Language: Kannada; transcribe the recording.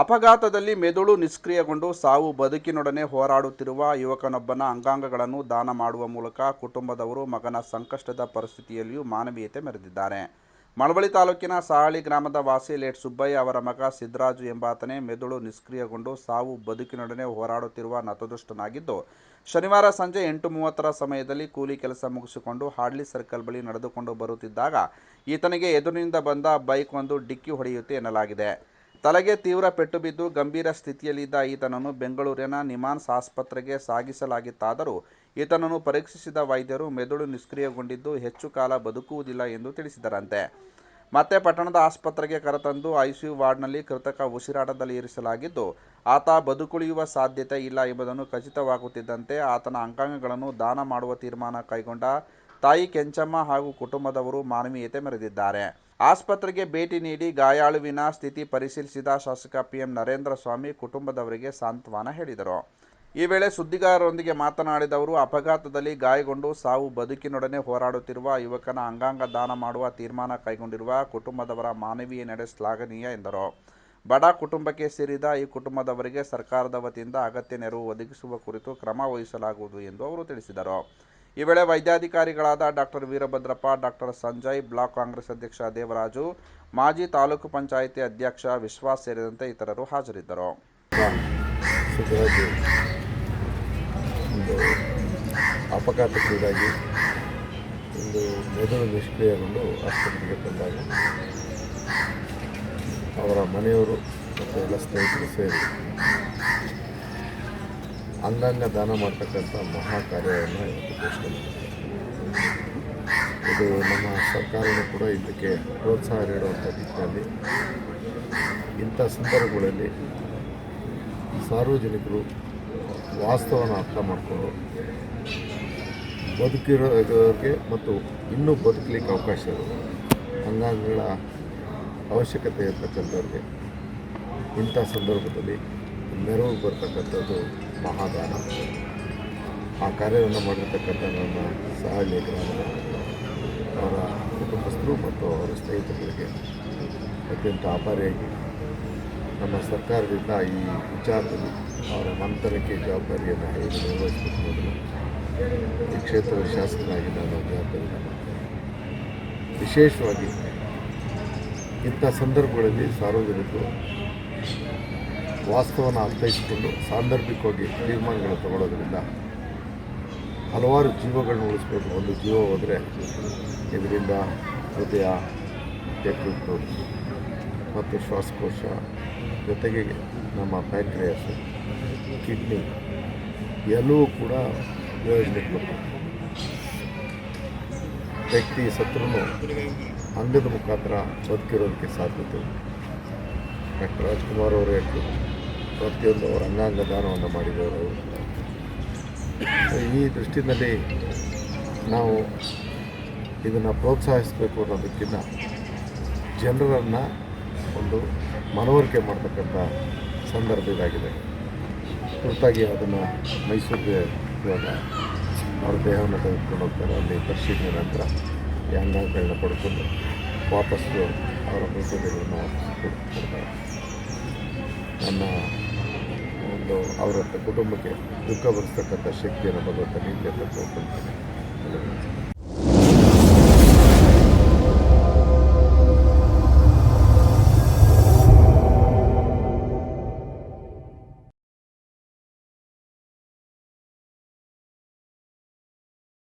ಅಪಘಾತದಲ್ಲಿ ಮೆದುಳು ನಿಷ್ಕ್ರಿಯಗೊಂಡು ಸಾವು ಬದುಕಿನೊಡನೆ ಹೋರಾಡುತ್ತಿರುವ ಯುವಕನೊಬ್ಬನ ಅಂಗಾಂಗಗಳನ್ನು ದಾನ ಮಾಡುವ ಮೂಲಕ ಕುಟುಂಬದವರು ಮಗನ ಸಂಕಷ್ಟದ ಪರಿಸ್ಥಿತಿಯಲ್ಲಿಯೂ ಮಾನವೀಯತೆ ಮೆರೆದಿದ್ದಾರೆ. ಮಳವಳ್ಳಿ ತಾಲೂಕಿನ ಸಾಹಳಿ ಗ್ರಾಮದ ವಾಸಿ ಲೇಟ್ ಸುಬ್ಬಯ್ಯ ಅವರ ಮಗ ಸಿದ್ದರಾಜು ಎಂಬಾತನೇ ಮೆದುಳು ನಿಷ್ಕ್ರಿಯಗೊಂಡು ಸಾವು ಬದುಕಿನೊಡನೆ ಹೋರಾಡುತ್ತಿರುವ ನತದೃಷ್ಟನಾಗಿದ್ದು, ಶನಿವಾರ ಸಂಜೆ ಎಂಟು ಮೂವತ್ತರ ಸಮಯದಲ್ಲಿ ಕೂಲಿ ಕೆಲಸ ಮುಗಿಸಿಕೊಂಡು ಹಾಡ್ಲಿ ಸರ್ಕಲ್ ಬಳಿ ನಡೆದುಕೊಂಡು ಬರುತ್ತಿದ್ದಾಗ ಈತನಿಗೆ ಎದುರಿನಿಂದ ಬಂದ ಬೈಕ್ ಒಂದು ಡಿಕ್ಕಿ ಹೊಡೆಯುತ್ತೆ ಎನ್ನಲಾಗಿದೆ. ತಲೆಗೆ ತೀವ್ರ ಪೆಟ್ಟು ಬಿದ್ದು ಗಂಭೀರ ಸ್ಥಿತಿಯಲ್ಲಿದ್ದ ಈತನನ್ನು ಬೆಂಗಳೂರಿನ ನಿಮಾನ್ಸ್ ಆಸ್ಪತ್ರೆಗೆ ಸಾಗಿಸಲಾಗಿತ್ತಾದರೂ ಈತನನ್ನು ಪರೀಕ್ಷಿಸಿದ ವೈದ್ಯರು ಮೆದುಳು ನಿಷ್ಕ್ರಿಯಗೊಂಡಿದ್ದು ಹೆಚ್ಚು ಕಾಲ ಬದುಕುವುದಿಲ್ಲ ಎಂದು ತಿಳಿಸಿದರಂತೆ. ಮತ್ತೆ ಪಟ್ಟಣದ ಆಸ್ಪತ್ರೆಗೆ ಕರೆತಂದು ಐಸಿಯು ವಾರ್ಡ್ನಲ್ಲಿ ಕೃತಕ ಉಸಿರಾಟದಲ್ಲಿ ಇರಿಸಲಾಗಿದ್ದು, ಆತ ಬದುಕುಳಿಯುವ ಸಾಧ್ಯತೆ ಇಲ್ಲ ಎಂಬುದನ್ನು ಖಚಿತವಾಗುತ್ತಿದ್ದಂತೆ ಆತನ ಅಂಗಾಂಗಗಳನ್ನು ದಾನ ಮಾಡುವ ತೀರ್ಮಾನ ಕೈಗೊಂಡ ತಾಯಿ ಕೆಂಚಮ್ಮ ಹಾಗೂ ಕುಟುಂಬದವರು ಮಾನವೀಯತೆ ಮೆರೆದಿದ್ದಾರೆ. ಆಸ್ಪತ್ರೆಗೆ ಭೇಟಿ ನೀಡಿ ಗಾಯಾಳುವಿನ ಸ್ಥಿತಿ ಪರಿಶೀಲಿಸಿದ ಶಾಸಕ ಪಿಎಂ ನರೇಂದ್ರ ಸ್ವಾಮಿ ಕುಟುಂಬದವರಿಗೆ ಸಾಂತ್ವನ ಹೇಳಿದರು. ಈ ವೇಳೆ ಸುದ್ದಿಗಾರರೊಂದಿಗೆ ಮಾತನಾಡಿದ ಅವರು, ಅಪಘಾತದಲ್ಲಿ ಗಾಯಗೊಂಡು ಸಾವು ಬದುಕಿನೊಡನೆ ಹೋರಾಡುತ್ತಿರುವ ಯುವಕನ ಅಂಗಾಂಗ ದಾನ ಮಾಡುವ ತೀರ್ಮಾನ ಕೈಗೊಂಡಿರುವ ಕುಟುಂಬದವರ ಮಾನವೀಯ ನಡೆ ಶ್ಲಾಘನೀಯ ಎಂದರು. ಬಡ ಕುಟುಂಬಕ್ಕೆ ಸೇರಿದ ಈ ಕುಟುಂಬದವರಿಗೆ ಸರ್ಕಾರದ ವತಿಯಿಂದ ಅಗತ್ಯ ನೆರವು ಒದಗಿಸುವ ಕುರಿತು ಕ್ರಮ ವಹಿಸಲಾಗುವುದು ಎಂದು ಅವರು ತಿಳಿಸಿದರು. ಈ ವೇಳೆ ವೈದ್ಯಾಧಿಕಾರಿಗಳಾದ doctor Veerabhadrappa, doctor Sanjay, block Congress ಅಧ್ಯಕ್ಷ ದೇವರಾಜು, ಮಾಜಿ ತಾಲೂಕು ಪಂಚಾಯಿತಿ ಅಧ್ಯಕ್ಷ ವಿಶ್ವಾಸ್ ಸೇರಿದಂತೆ ಇತರರು ಹಾಜರಿದ್ದರು. ಅಪಘಾತಕ್ಕೀಡಾಗಿ ಒಂದು ಮೆದುಳು ನಿಷ್ಕ್ರಿಯಗೊಂಡು ಆಸ್ಪತ್ರೆಗೆ ಅವರ ಮನೆಯವರು ಮತ್ತು ಎಲ್ಲ ಸ್ನೇಹಿತರು ಸೇರಿ ಅಂಗಾಂಗ ದಾನ ಮಾಡ್ತಕ್ಕಂಥ ಮಹಾ ಕಾರ್ಯವನ್ನು ಇದು ನಮ್ಮ ಸರ್ಕಾರವೂ ಕೂಡ ಇದಕ್ಕೆ ಪ್ರೋತ್ಸಾಹ ನೀಡುವಂಥ ದಿಕ್ಕಿನಲ್ಲಿ ಇಂಥ ಸಂದರ್ಭಗಳಲ್ಲಿ ಸಾರ್ವಜನಿಕರು ವಾಸ್ತವನ ಅರ್ಥ ಮಾಡಿಕೊಂಡು ಬದುಕಿರೋದಕ್ಕೆ ಮತ್ತು ಇನ್ನೂ ಬದುಕಲಿಕ್ಕೆ ಅವಕಾಶ ಇರೋದು ಅಂಗಾಂಗಗಳ ಅವಶ್ಯಕತೆ ಇರ್ತಕ್ಕಂಥವ್ರಿಗೆ ಇಂಥ ಸಂದರ್ಭದಲ್ಲಿ ನೆರವು ಬರ್ತಕ್ಕಂಥದ್ದು ಮಹಾದಾನ ಆ ಕಾರ್ಯವನ್ನು ಮಾಡಿರ್ತಕ್ಕಂಥ ನನ್ನ ಸಹಳ್ಳಿ ಗ್ರಾಮದ ಅವರ ಕುಟುಂಬಸ್ಥರು ಮತ್ತು ಅವರ ಸ್ನೇಹಿತರಿಗೆ ಅತ್ಯಂತ ಆಭಾರಿಯಾಗಿ ನಮ್ಮ ಸರ್ಕಾರದಿಂದ ಈ ವಿಚಾರದಲ್ಲಿ ಅವರ ಮಂತನಕ್ಕೆ ಜವಾಬ್ದಾರಿಯನ್ನು ಹೇಗೆ ನಿರ್ವಹಿಸಬೇಕು ಅನ್ನೋದನ್ನು ಈ ಕ್ಷೇತ್ರದ ಶಾಸಕನಾಗಿ ನಾನು ಜವಾಬ್ದಾರಿ ವಿಶೇಷವಾಗಿ ಇಂಥ ಸಂದರ್ಭಗಳಲ್ಲಿ ಸಾರ್ವಜನಿಕರು ವಾಸ್ತವನ ಅರ್ಥೈಸಿಕೊಂಡು ಸಾಂದರ್ಭಿಕವಾಗಿ ತೀರ್ಮಾನಗಳನ್ನು ತಗೊಳ್ಳೋದ್ರಿಂದ ಹಲವಾರು ಜೀವಗಳನ್ನು ಉಳಿಸ್ಬೇಕು. ಒಂದು ಜೀವ ಹೋದರೆ ಇದರಿಂದ ಹೃದಯ ಯಕೃತ್ತು ಮತ್ತು ಶ್ವಾಸಕೋಶ, ಜೊತೆಗೆ ನಮ್ಮ ಪ್ಯಾಂಕ್ರಿಯಸ್, ಕಿಡ್ನಿ ಎಲ್ಲವೂ ಕೂಡ ಬರ್ತದೆ. ವ್ಯಕ್ತಿ ಸತ್ರೂ ಅಂಗದ ಮುಖಾಂತರ ಬದುಕಿರೋದಕ್ಕೆ ಸಾಧ್ಯತೆ ಡಾಕ್ಟರ್ ರಾಜ್ಕುಮಾರ್ ಅವರು ಹೇಳಿದ್ರು ಪ್ರತಿಯೊಂದು ಅವರ ಅಂಗಾಂಗ ದಾನವನ್ನು ಮಾಡಿದವರು. ಈ ದೃಷ್ಟಿನಲ್ಲಿ ನಾವು ಇದನ್ನು ಪ್ರೋತ್ಸಾಹಿಸಬೇಕು ಅನ್ನೋದಕ್ಕಿಂತ ಜನರನ್ನು ಒಂದು ಮನವರಿಕೆ ಮಾಡ್ತಕ್ಕಂಥ ಸಂದರ್ಭ ಇದಾಗಿದೆ. ತುರ್ತಾಗಿ ಅದನ್ನು ಮೈಸೂರಿಗೆ ಇವಾಗ ಅವ್ರ ದೇಹವನ್ನು ತೆಗೆದುಕೊಂಡು ಹೋಗ್ತಾರೆ. ಅಲ್ಲಿ ಪರಿಶೀಲನೆ ನಂತರ ಈ ಅಂಗಾಂಗಗಳನ್ನ ಪಡ್ಕೊಂಡು ವಾಪಸ್ಸು ಅವರ ಕೊಡ್- ಕೊಡ್ತಾರೆ. ನನ್ನ ಒಂದು ಅವರ ಕುಟುಂಬಕ್ಕೆ ದುಃಖ ಭರಿಸ್ತಕ್ಕಂಥ ಶಕ್ತಿಯನ್ನು ಭಗವಂತ ನೀತಿ ಅಂತ